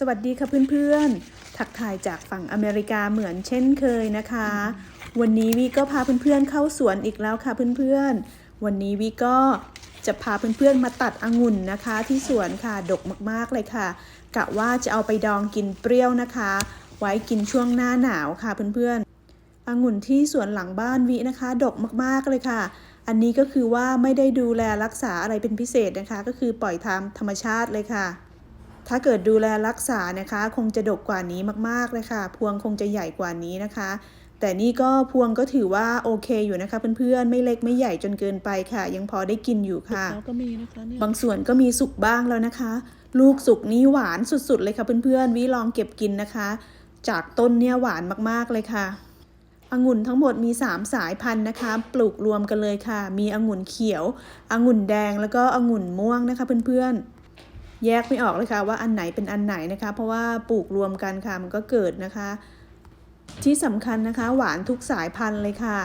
สวัสดีค่ะเพื่อนๆ ทักทายจากฝั่งอเมริกาเหมือนเช่นเคยนะคะ วันนี้วิก็พาเพื่อนๆเข้าสวนอีกแล้วค่ะเพื่อนๆ วันนี้วิก็จะพาเพื่อนๆมาตัดองุ่นนะคะ ที่สวนค่ะดกมากๆเลยค่ะ กะว่าจะเอาไปดองกินเปรี้ยวนะคะ ไว้กินช่วงหน้าหนาวค่ะเพื่อนๆองุ่นที่สวนหลังบ้านวินะคะ ดกมากๆเลยค่ะ อันนี้ก็คือว่าไม่ได้ดูแลรักษาอะไรเป็นพิเศษนะคะ ก็คือปล่อยตามธรรมชาติเลยค่ะ ถ้าเกิดดูแลรักษานะคะ คงจะดกกว่านี้มากๆเลยค่ะ พวงคงจะใหญ่กว่านี้นะคะ แต่นี่ก็พวงก็ถือว่าโอเคอยู่นะคะ เพื่อนๆ ไม่เล็กไม่ใหญ่จนเกินไปค่ะ ยังพอได้กินอยู่ค่ะแล้วก็มีนะคะเนี่ยบางส่วนก็มีสุกบ้างแล้วนะคะ ลูกสุกนี้หวานสุดๆเลยค่ะเพื่อนๆ วิลองเก็บกินนะคะ จากต้นเนี่ยหวานมากๆเลยค่ะองุ่นทั้งหมดมี 3 สายพันธุ์นะคะ ปลูกรวมกันเลยค่ะ มีองุ่นเขียว องุ่นแดง แล้วก็องุ่นม่วงนะคะเพื่อนๆ แยกไม่ออกเลยค่ะว่าอันไหนเป็นอันไหนนะคะ เพราะว่าปลูกรวมกันค่ะมันก็เกิดนะคะ ที่สำคัญนะคะ หวานทุกสายพันธุ์เลยค่ะ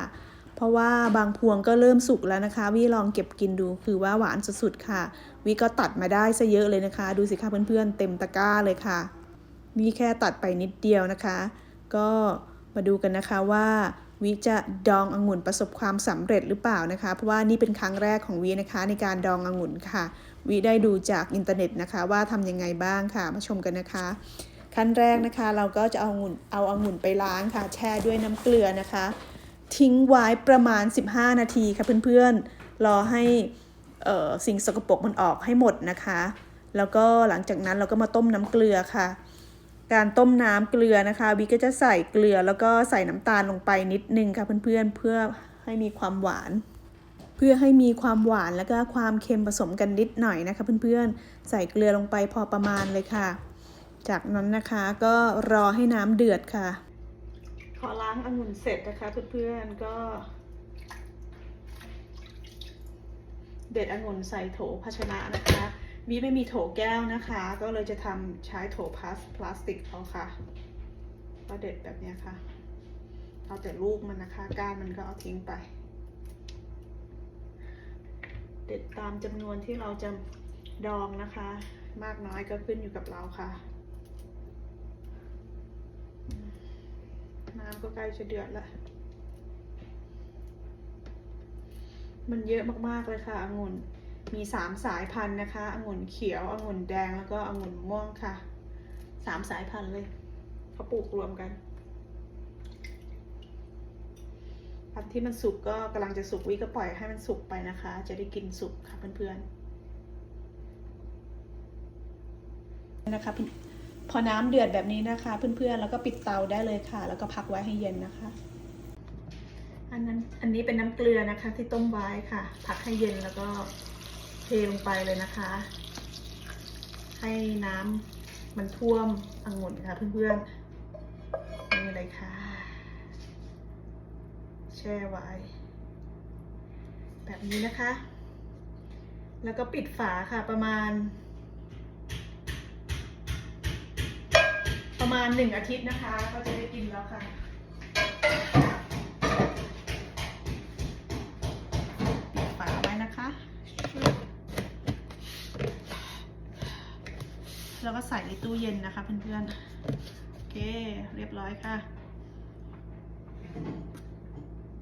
เพราะว่าบางพวงก็เริ่มสุกแล้วนะคะ วิลองเก็บกินดูคือว่าหวานสุดๆค่ะ วิก็ตัดมาได้ซะเยอะเลยนะคะ ดูสิคะเพื่อนๆเต็มตะกร้าเลยค่ะวิแค่ตัดไปนิดเดียวนะคะ ก็มาดูกันนะคะว่า วิจะดององุ่นประสบความสำเร็จหรือเปล่านะคะ เพราะว่านี่เป็นครั้งแรกของวินะคะ ในการดององุ่นค่ะ วิได้ดูจากอินเทอร์เน็ตนะคะ ว่าทำยังไงบ้างค่ะ มาชมกันนะคะ ขั้นแรกนะคะ เราก็จะเอาองุ่นเอาองุ่นไปล้างค่ะ แช่ด้วยน้ำเกลือนะคะ ทิ้งไว้ประมาณ 15 นาทีค่ะเพื่อนๆรอให้เอ่อสิ่งสกปรกมันออกให้หมดนะคะ แล้วก็หลังจากนั้นเราก็มาต้มน้ำเกลือค่ะ การต้มน้ำเกลือนะคะวิก็จะใส่เกลือแล้วก็ใส่น้ำตาลลงไปนิดนึงค่ะเพื่อนๆเพื่อให้มีความหวาน เพื่อให้มีความหวานแล้วก็ความเค็มผสมกันนิดหน่อยนะคะเพื่อนๆใส่เกลือลงไปพอประมาณเลยค่ะ จากนั้นนะคะก็รอให้น้ำเดือดค่ะ พอล้างองุ่นเสร็จนะคะเพื่อนๆก็ เด็ดองุ่นใส่โถภาชนะนะคะ วิไม่มีโถแก้วนะคะ ก็เลยจะทำใช้โถพลาสพลาสติกเอาค่ะ ก็เด็ดแบบนี้ค่ะ เอาแต่ลูกมันนะคะ ก้านมันก็เอาทิ้งไป เด็ดตามจำนวนที่เราจะดองนะคะ มากน้อยก็ขึ้นอยู่กับเราค่ะ น้ำก็ใกล้จะเดือดล้วมันเยอะมากๆเลยค่ะองุ่น มีสามสายพันธุ์นะคะองุ่นเขียวองุ่นแดงแล้วก็องุ่นม่วงค่ะสามสายพันธุ์เลยเขาปลูกรวมกันพันธุ์ที่มันสุกก็กำลังจะสุกวิก็ปล่อยให้มันสุกไปนะคะ จะได้กินสุกค่ะเพื่อนๆนะคะพี่พอน้ำเดือดแบบนี้นะคะ เพื่อนๆแล้วก็ปิดเตาได้เลยค่ะ แล้วก็พักไว้ให้เย็นนะคะอันนั้นอันนี้เป็นน้ำเกลือนะคะที่ต้มไว้ค่ะ พักให้เย็นแล้วก็ เทลงไปเลยนะคะ ให้น้ำมันท่วมองุ่นค่ะเพื่อนๆนี่เลยค่ะ แช่ไว้ แบบนี้นะคะ แล้วก็ปิดฝาค่ะประมาณ ประมาณหนึ่งอาทิตย์นะคะ ก็จะได้กินแล้วค่ะ แล้วก็ใส่ในตู้เย็นนะคะเพื่อนๆ โอเค เรียบร้อยค่ะ